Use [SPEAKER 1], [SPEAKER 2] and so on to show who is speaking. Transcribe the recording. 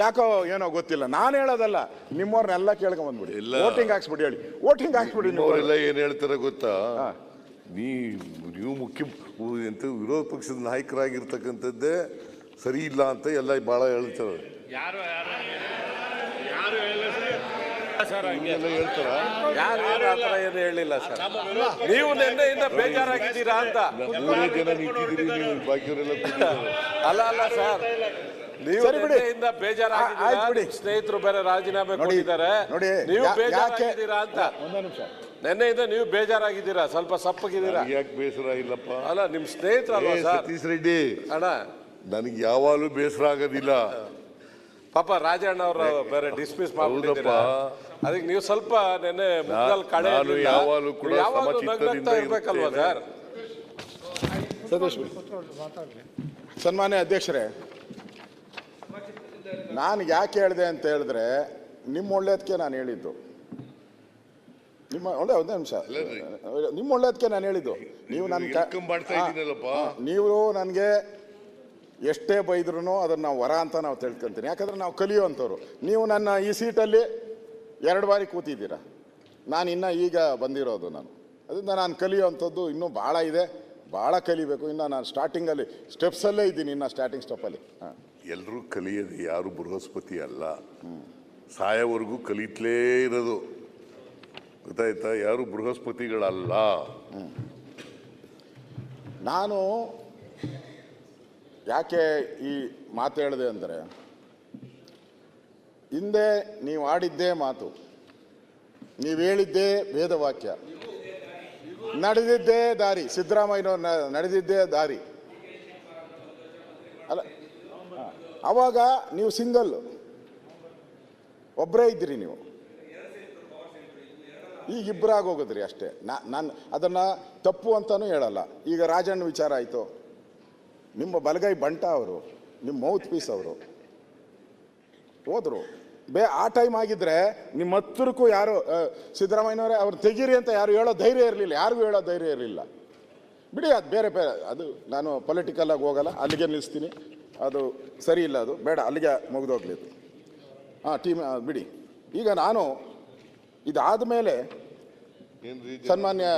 [SPEAKER 1] ಯಾಕೋ ಏನೋ ಗೊತ್ತಿಲ್ಲ. ನಾನು ಹೇಳೋದಲ್ಲ ನಿಮ್ಮವ್ರನ್ನೆಲ್ಲ ಕೇಳ್ಕೊಂಬಂದ್ಬಿಡಿ.
[SPEAKER 2] ಇಲ್ಲ.
[SPEAKER 1] ವೋಟಿಂಗ್ ಹಾಕ್ಸ್ಬಿಡಿ ಹೇಳಿ. ವೋಟಿಂಗ್ ಹಾಕ್ಸ್ಬಿಡಿ ನೀವು.
[SPEAKER 2] ಅವರೆಲ್ಲ ಏನು ಹೇಳ್ತಾರೆ ಗೊತ್ತಾ? ನೀ ನೀವು ಮುಖ್ಯ ಎಂತ ವಿರೋಧ ಪಕ್ಷದ ನಾಯಕರಾಗಿರ್ತಕ್ಕಂಥದ್ದೇ ಸರಿ ಇಲ್ಲ ಅಂತ ಎಲ್ಲ ಬಹಳ ಹೇಳ್ತಾರೆ.
[SPEAKER 3] ಯಾರು ಯಾರು ಯಾರು ಹೇಳಿಲ್ಲ ಸರ್? ಹಂಗೆ.
[SPEAKER 2] ಎಲ್ಲ ಹೇಳ್ತಾರ?
[SPEAKER 4] ಯಾರು ಆ ಥರ ಏನು ಹೇಳಿಲ್ಲ ಸರ್? ನೀವು ನಿನ್ನೆಯಿಂದ ಬೇಜಾರಾಗಿದ್ದೀರಾ ಅಂತ.
[SPEAKER 2] ಮೂರೇ ಜನ ನಿಂತಿದ್ದೀರಿ ನೀವು ಬಾಕಿಯವರೆಲ್ಲ ಕೂತಿದ್ದಾರೆ.
[SPEAKER 4] ಅಲ್ಲ ಅಲ್ಲ ಸರ್.
[SPEAKER 1] ಸರಿ ಬಿಡಿ.
[SPEAKER 4] ನಿನ್ನೆಯಿಂದ ಬೇಜಾರಾಗಿದ್ದೀರಾ?
[SPEAKER 1] ಬಿಡಿ.
[SPEAKER 4] ಸ್ನೇಹಿತರು ಬೇರೆ ರಾಜೀನಾಮೆ ಕೊಟ್ಟಿದ್ದಾರೆ.
[SPEAKER 1] ನೋಡಿ
[SPEAKER 4] ನೀವು ಬೇಜಾರಾಗಿದ್ದೀರಾ ಅಂತ.
[SPEAKER 1] ಒಂದೇ ನಿಮಿಷ.
[SPEAKER 4] ನಿನ್ನೆಯಿಂದ ನೀವು ಬೇಜಾರಾಗಿದ್ದೀರಾ? ಸ್ವಲ್ಪ ಸಪ್ಪಗಿದ್ದೀರಾ?
[SPEAKER 2] ಯಾಕೆ ಬೇಸರ ಇಲ್ಲಪ್ಪ?
[SPEAKER 4] ಅಲ್ಲ ನಿಮ್ ಸ್ನೇಹಿತರಲ್ವಾ
[SPEAKER 2] ಏ,
[SPEAKER 4] ಸರ್?
[SPEAKER 2] ಸತೀಶ್ ರೆಡ್ಡಿ
[SPEAKER 4] ಅಣ್ಣ.
[SPEAKER 2] ನನಗೆ ಯಾವಾಗಲೂ ಬೇಸರ ಆಗೋದಿಲ್ಲ.
[SPEAKER 4] ಪಾಪ ರಾಜಣ್ಣ ಅವರ ಬೇರೆ ಡಿಸ್ಮಿಸ್ ಮಾಡ್ಬಿಟ್ಟಿದ್ದೀರಾ. ಅದಕ್ಕೆ ನೀವು ಸ್ವಲ್ಪ ನೆನ್ನೆ ಮುಖದಲ್ಲಿ ಕಡೆ
[SPEAKER 2] ಯಾವಾಗಲೂ. ಕೂಡ
[SPEAKER 4] ನಗ್ನಗ್ತಾ ಇರ್ಬೇಕಲ್ವಾ ಸರ್.
[SPEAKER 1] ಸನ್ಮಾನ್ಯ ಅಧ್ಯಕ್ಷರೇ ನಾನು ಯಾಕೆ ಹೇಳಿದೆ ಅಂತ ಹೇಳಿದ್ರೆ ನಿಮ್ಮ ಒಳ್ಳೇದಕ್ಕೆ ನಾನು ಹೇಳಿದ್ದು. ನಿಮ್ಮ ಒಳ್ಳೆ ಒಂದೇ ನಿಮಿಷ. ನಿಮ್ಮ ಒಳ್ಳೇದಕ್ಕೆ ನಾನು ಹೇಳಿದ್ದು. ನೀವು ನನ್ನ ನೀವು ನನಗೆ ಎಷ್ಟೇ ಬೈದ್ರೂ ಅದನ್ನು ನಾವು ವರ ಅಂತ ನಾವು ತಿಳ್ಕೊಂತೀನಿ. ಯಾಕಂದ್ರೆ ನಾವು ಕಲಿಯುವಂಥವ್ರು. ನೀವು ನನ್ನ ಈ ಸೀಟಲ್ಲಿ ಎರಡು ಬಾರಿ ಕೂತಿದ್ದೀರಾ. ನಾನು ಇನ್ನೂ ಈಗ ಬಂದಿರೋದು ನಾನು. ಅದರಿಂದ ನಾನು ಕಲಿಯುವಂಥದ್ದು ಇನ್ನೂ ಭಾಳ ಇದೆ. ಭಾಳ ಕಲಿಬೇಕು. ಇನ್ನು ನಾನು ಸ್ಟಾರ್ಟಿಂಗಲ್ಲಿ ಸ್ಟೆಪ್ಸಲ್ಲೇ ಇದ್ದೀನಿ ಇನ್ನು ಸ್ಟಾರ್ಟಿಂಗ್ ಸ್ಟೆಪ್ಪಲ್ಲಿ ಹಾಂ.
[SPEAKER 2] ಎಲ್ಲರೂ ಕಲಿಯೋದು ಯಾರು ಬೃಹಸ್ಪತಿ ಅಲ್ಲ. ಸಾಯವರೆಗೂ ಕಲಿತಲೇ ಇರೋದು. ಗೊತ್ತಾಯ್ತಾ? ಯಾರು ಬೃಹಸ್ಪತಿಗಳಲ್ಲ.
[SPEAKER 1] ನಾನು ಯಾಕೆ ಈ ಮಾತು ಹೇಳಿದೆ ಅಂದರೆ ಹಿಂದೆ ನೀವು ಆಡಿದ್ದೇ ಮಾತು ನೀವು ಹೇಳಿದ್ದೇ ವೇದವಾಕ್ಯ. ನಡೆದಿದ್ದೇ ದಾರಿ, ಸಿದ್ದರಾಮಯ್ಯನವ್ರು ನಡೆದಿದ್ದೇ ದಾರಿ. ಅಲ್ಲ. ಅವಾಗ ನೀವು ಸಿಂಗಲ್ ಒಬ್ಬರೇ ಇದ್ದೀರಿ ನೀವು. ಈಗ ಇಬ್ಬರಾಗಿ ಹೋಗಿದ್ರಿ ಅಷ್ಟೇ. ನಾನು, ಅದನ್ನು ತಪ್ಪು ಅಂತಲೂ ಹೇಳಲ್ಲ. ಈಗ ರಾಜಣ್ಣ ವಿಚಾರ ಆಯಿತು. ನಿಮ್ಮ ಬಲಗೈ ಬಂಟ ಅವರು, ನಿಮ್ಮ ಮೌತ್ ಪೀಸ್ ಅವರು, ಹೋದ್ರು. ಬೇ ಆ ಟೈಮ್ ಆಗಿದ್ರೆ ನಿಮ್ಮ ಹತ್ತಿರಕ್ಕೂ ಯಾರು ಸಿದ್ದರಾಮಯ್ಯನವರೇ ಅವ್ರು ತೆಗೀರಿ ಅಂತ ಯಾರು ಹೇಳೋ ಧೈರ್ಯ ಇರಲಿಲ್ಲ. ಯಾರಿಗೂ ಹೇಳೋ ಧೈರ್ಯ ಇರಲಿಲ್ಲ. ಬಿಡಿ ಅದು ಬೇರೆ ಬೇರೆ ಅದು ನಾನು ಪೊಲಿಟಿಕಲ್ ಆಗಿ ಹೋಗಲ್ಲ ಅಲ್ಲಿಗೆ ನಿಲ್ಲಿಸ್ತೀನಿ. ಅದು ಸರಿ ಇಲ್ಲ ಅದು ಬೇಡ ಅಲ್ಲಿಗೆ ಮುಗಿದೋಗ್ಲಿ ಹಾಂ ಟೀಮ್ ಬಿಡಿ. ಈಗ ನಾನು ಇದಾದ ಮೇಲೆ ಸನ್ಮಾನ್ಯ